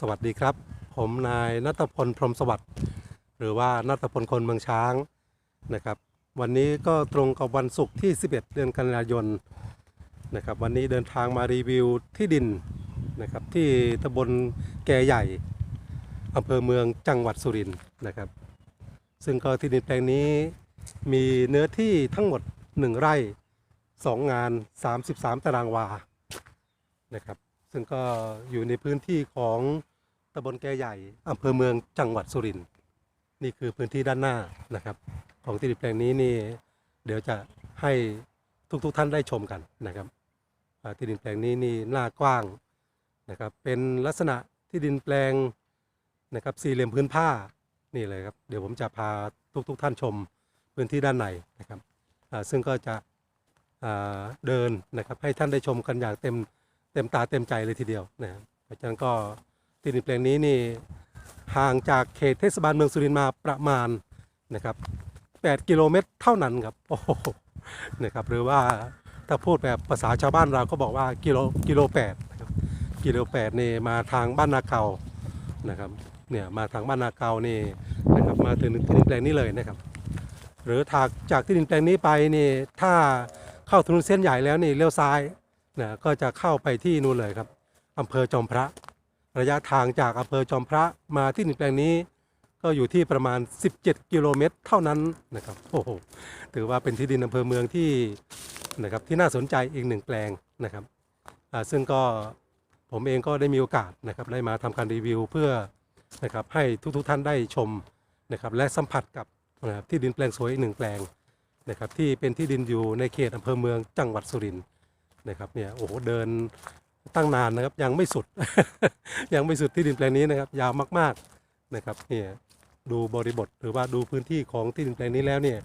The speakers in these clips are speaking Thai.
สวัสดีครับ ผมนายนัทพลพรหมสวัสดิ์หรือว่านัทพลคนเมืองช้างนะครับ วันนี้ก็ตรงกับวันศุกร์ที่ 11 เดือนกันยายนนะครับวันนี้เดินทางมารีวิวที่ดินนะครับที่ตำบลแกใหญ่อำเภอเมืองจังหวัดสุรินทร์นะครับ ซึ่งก็ที่ดินแปลงนี้มีเนื้อที่ทั้งหมด 1 ไร่ 2 งาน 33 ตารางวานะครับ ซึ่งก็อยู่ในพื้นที่ของตำบลแก่ใหญ่อำเภอเมืองจังหวัดสุรินทร์นี่คือพื้นที่ด้านหน้านะครับ ของที่ดินแปลงนี้นี่เดี๋ยวจะให้ทุกๆทท่านได้ชมกันนะครับที่ดินแปลงนี้นี่หน้ากว้างนะครับ เป็นลักษณะที่ดินแปลงนะครับสี่เหลี่ยมพื้นผ้านี่เลยครับเดี๋ยวผมจะพาทุกๆทท่านชมพื้นที่ด้านในนะครับซึ่งก็จะเดินนะครับให้ท่านได้ชมกันอย่างเต็ม เต็มตาเต็มใจเลยทีเดียวนะครับเพราะฉะนั้นก็ที่ดินแปลงนี้นี่ห่างจากเขตเทศบาลเมืองสุรินทร์มาประมาณนะครับ8กิโลเมตรเท่านั้นครับโอ้โหนะครับหรือว่าถ้าพูดแบบภาษาชาวบ้านเราก็บอกว่ากิโลกิโลแปดนะครับกิโลแปดนี่มาทางบ้านนาเกานะครับเนี่ยมาทางบ้านนาเกานี่นะครับมาถึงที่ดินแปลงนี้เลยนะครับ หรือถากจากที่ดินแปลงนี้ไปนี่ถ้าเข้าถนนเส้นใหญ่แล้วนี่เลี้ยวซ้าย นะก็จะเข้าไปที่นู่นเลยครับอำเภอจอมพระ ระยะทางจากอำเภอจอมพระมาที่ดินแปลงนี้ ก็อยู่ที่ประมาณ 17 กิโลเมตรเท่านั้นนะครับโอ้โหถือว่าเป็นที่ดินอำเภอเมืองที่นะครับที่น่าสนใจอีกหนึ่งแปลงนะครับซึ่งก็ผมเองก็ได้มีโอกาสนะครับได้มาทำการรีวิวเพื่อนะครับให้ทุกๆท่านได้ชมนะครับและสัมผัสกับนะครับที่ดินแปลงสวยอีกหนึ่งแปลงนะครับที่เป็นที่ดินอยู่ในเขตอำเภอเมืองจังหวัดสุรินทร์ นะครับเนี่ยโอ้โหเดินตั้งนานนะครับยังไม่สุด ยังไม่สุดที่ดินแปลงนี้นะครับ ยาวมากๆนะครับเนี่ยดูบริบทหรือว่าดูพื้นที่ของที่ดินแปลงนี้แล้วเนี่ย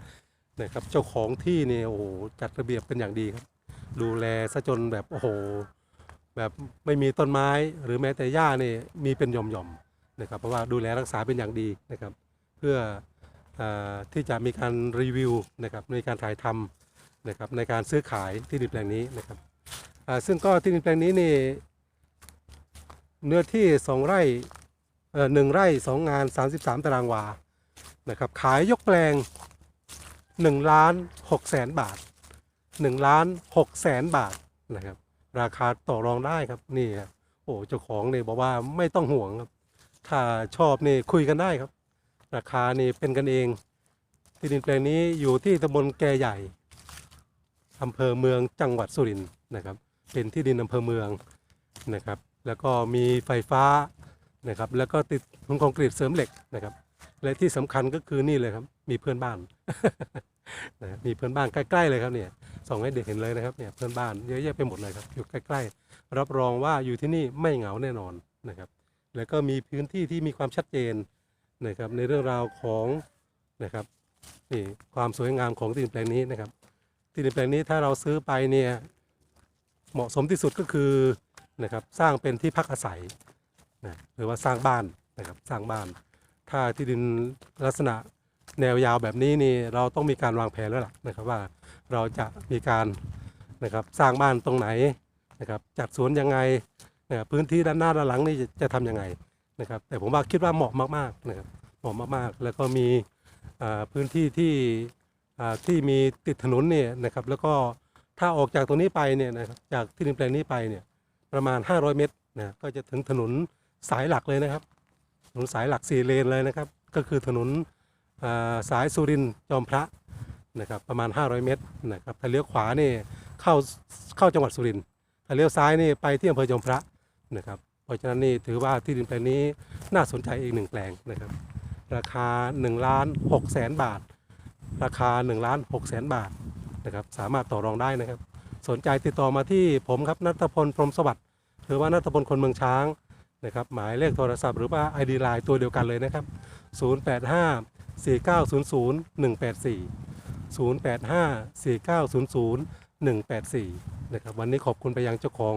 นะครับเจ้าของที่เนี่ยโอ้โหจัดระเบียบเป็นอย่างดีครับ ดูแลซะจนแบบโอ้โหแบบไม่มีต้นไม้หรือแม้แต่หญ้าเนี่ยมีเป็นหย่อมๆนะครับเพราะว่าดูแลรักษาเป็นอย่างดีนะครับ เพื่ออที่จะมีการรีวิวนะครับในการถ่ายทำนะครับในการซื้อขายที่ดินแปลงนี้นะครับ ซึ่งก็ที่ดินแปลงนี้นี่เนื้อที่2ไร่เอ่อหนึ่งไร่2งาน33ตารางวานะครับขายยกแปลง1ล้าน6แสนบาท1ล้าน6แสนบาทนะครับราคาต่อรองได้ครับนี่ครับโอ้เจ้าของเนี่ยบอกว่าไม่ต้องห่วงครับถ้าชอบนี่คุยกันได้ครับ ราคานี่เป็นกันเองที่ดินแปลงนี้อยู่ที่ตำบลแกใหญ่อำเภอเมืองจังหวัดสุรินทร์นะครับ เป็นที่ดินอำเภอเมืองนะครับ แล้วก็มีไฟฟ้านะครับ แล้วก็ติดพื้นคอนกรีตเสริมเหล็กนะครับ และที่สำคัญก็คือนี่เลยครับ มีเพื่อนบ้านนะมีเพื่อนบ้านใกล้ๆเลยครับเนี่ยส่องให้เด็กเห็นเลยนะครับเนี่ยเพื่อนบ้านเยอะแยะไปหมดเลยครับอยู่ใกล้ๆ รับรองว่าอยู่ที่นี่ไม่เหงาแน่นอนนะครับ แล้วก็มีพื้นที่ที่มีความชัดเจนนะครับในเรื่องราวของนะครับนี่ความสวยงามของที่ดินแปลงนี้นะครับที่ดินแปลงนี้ถ้าเราซื้อไปเนี่ย เหมาะสมที่สุดก็คือนะครับสร้างเป็นที่พักอาศัยนะหรือว่าสร้างบ้านนะครับสร้างบ้าน ถ้าที่ดินลักษณะแนวยาวแบบนี้นี่เราต้องมีการวางแผนแล้วล่ะนะครับว่าเราจะมีการนะครับสร้างบ้านตรงไหนนะครับจัดสวนยังไงนะครับพื้นที่ด้านหน้าด้านหลังนี่จะจะทำยังไงนะครับแต่ผมว่าคิดว่าเหมาะมากๆนะครับเหมาะมากๆ แล้วก็มีพื้นที่ที่ที่มีติดถนนเนี่ยนะครับแล้วก็ ถ้าออกจากตรงนี้ไปเนี่ยนะครับจากที่ดินแปลงนี้ไปเนี่ยประมาณ 500 เมตรนะก็จะถึงถนนสายหลักเลยนะครับ ถนนสายหลักสี่เลนเลยนะครับ ก็คือถนนาสายสุรินทร์จอมพระนะครับประมาณ 500 เมตรนะครับถ้าเลี้ยวขวานี่เข้าเข้าจังหวัดสุรินทร์ถ้าเลี้ยวซ้ายนี่ไปที่อำเภอจอมพระนะครับเพราะฉะนั้นนี่ถือว่าที่ดินแปลงนี้น่าสนใจอีกหนึ่งแปลงนะครับราคา1ล้าน6แสนบาท ราคา1ล้าน6แสนบาท นะครับสามารถต่อรองได้นะครับ สนใจติดต่อมาที่ผมครับนัทพลพรมสวัสดิ์หรือว่านัทพลคนเมืองช้างนะครับหมายเลขโทรศัพท์หรือว่า ID Line ตัวเดียวกันเลยนะครับ 085 4900 184 085 4900 184 นะครับวันนี้ขอบคุณไปยังเจ้าของ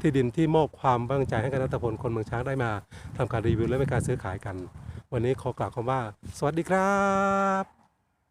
ที่ดินที่มอบความไว้างใจให้กับนัทพลคนเมืองช้างได้มาทำการรีวิวและเป็นการซื้อขายกัน วันนี้ขอกล่าวคำว่า สวัสดีครับ